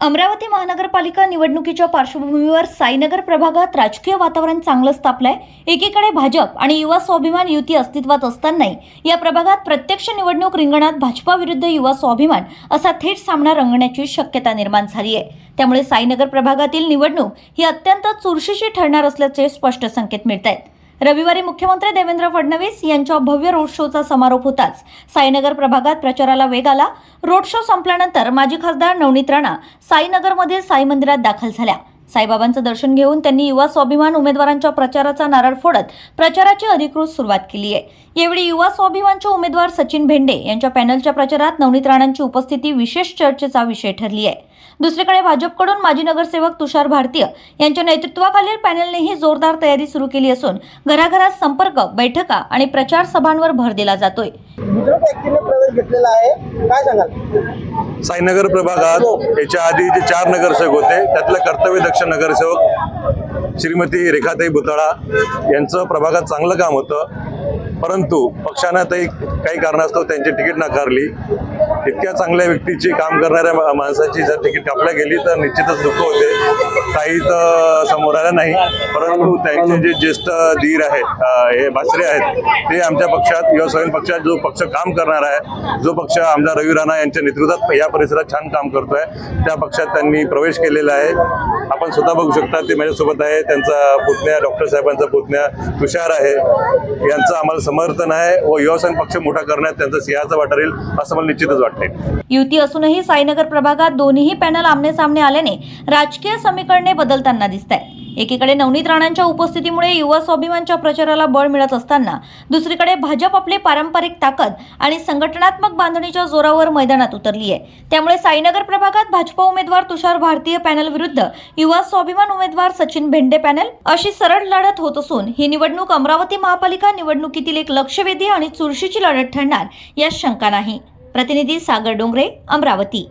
अमरावती महानगरपालिका निवडणुकीच्या पार्श्वभूमीवर साईनगर प्रभागात राजकीय वातावरण चांगलंच तापलंय. एकीकडे भाजप आणि युवा स्वाभिमान युती अस्तित्वात असतानाही या प्रभागात प्रत्यक्ष निवडणूक रिंगणात भाजपा विरुद्ध युवा स्वाभिमान असा थेट सामना रंगण्याची शक्यता निर्माण झाली आहे त्यामुळे साईनगर प्रभागातील निवडणूक ही अत्यंत चुरशीची ठरणार असल्याचे स्पष्ट संकेत मिळत आहेत रविवारी मुख्यमंत्री देवेंद्र फडणवीस यांच्या भव्य रोड शोचा समारोप होताच. साईनगर प्रभागात प्रचाराला वेग आला. रोड शो संपल्यानंतर माजी खासदार नवनीत राणा साईनगरमधील साई मंदिरात दाखल झाल्या. साईबाबांचं दर्शन घेऊन त्यांनी युवा स्वाभिमान उमेदवारांच्या प्रचाराचा नारळ फोडत प्रचाराची अधिकृत सुरुवात केली आहे यावेळी युवा स्वाभिमानचे उमेदवार सचिन भेंडे यांच्या पॅनलच्या प्रचारात नवनीत राणांची उपस्थिती विशेष चर्चेचा विषय ठरली आहे दुसरीकडे भाजपकडून माजी नगरसेवक तुषार भारतीय यांच्या नेतृत्वाखालील पॅनलनेही जोरदार तयारी सुरू केली असून घराघरात संपर्क बैठका आणि प्रचार सभांवर भर दिला जातोय. दुसऱ्या व्यक्तीने प्रवेश घेतलेला आहे. काय सांगाल? साईनगर प्रभागात याच्या आधी जे चार नगरसेवक होते त्यातलं कर्तव्यदक्ष नगरसेवक श्रीमती रेखाताई भुतळा यांचं प्रभागात चांगलं काम होतं. परंतु पक्षानं ते काही कारणास्तव त्यांची तिकीट नाकारली. इतक्या चांगल्या व्यक्तीची काम करणाऱ्या माणसाची जर तिकीट कापल्या गेली तर निश्चितच दुःख होते. काही तर समोर आलं नाही. परंतु त्यांचे जे ज्येष्ठ धीर आहेत हे भासरे आहेत ते आमच्या पक्षात युवा पक्षात जो पक्ष काम करणार आहे जो पक्ष आमदार रवी राणा यांच्या नेतृत्वात या परिसरात छान काम करतोय त्या पक्षात त्यांनी प्रवेश केलेला आहे. आपण स्वतः बघू शकता ते माझ्यासोबत आहे त्यांचा पुतण्या डॉक्टर साहेबांचा पुतण्या तुषार आहे. यांचं आम्हाला समर्थन आहे व युवा पक्ष मोठा करण्यात त्यांचा सिंहाचा वाटा राहील असं मला निश्चितच वाटते युती असूनही साईनगर प्रभागात दोन्ही पॅनल आमने सामने आल्याने राजकीय समीकरणे बदलताना दिसत आहेत एकीकडे नवनीत राणांच्या उपस्थितीमुळे युवा स्वाभिमानच्या प्रचाराला बळ मिळत असताना दुसरीकडे भाजप आपली पारंपरिक ताकद आणि संघटनात्मक बांधणीच्या जोरावर मैदानात उतरली आहे. त्यामुळे साईनगर प्रभागात भाजपा उमेदवार तुषार भारतीय पॅनल विरुद्ध युवा स्वाभिमान उमेदवार सचिन भेंडे पॅनल अशी सरळ लढत होत असून ही निवडणूक अमरावती महापालिका निवडणुकीतील एक लक्षवेधी आणि चुरशीची लढत ठरणार यात शंका नाही. प्रतिनिधी सागर डोंगरे अमरावती.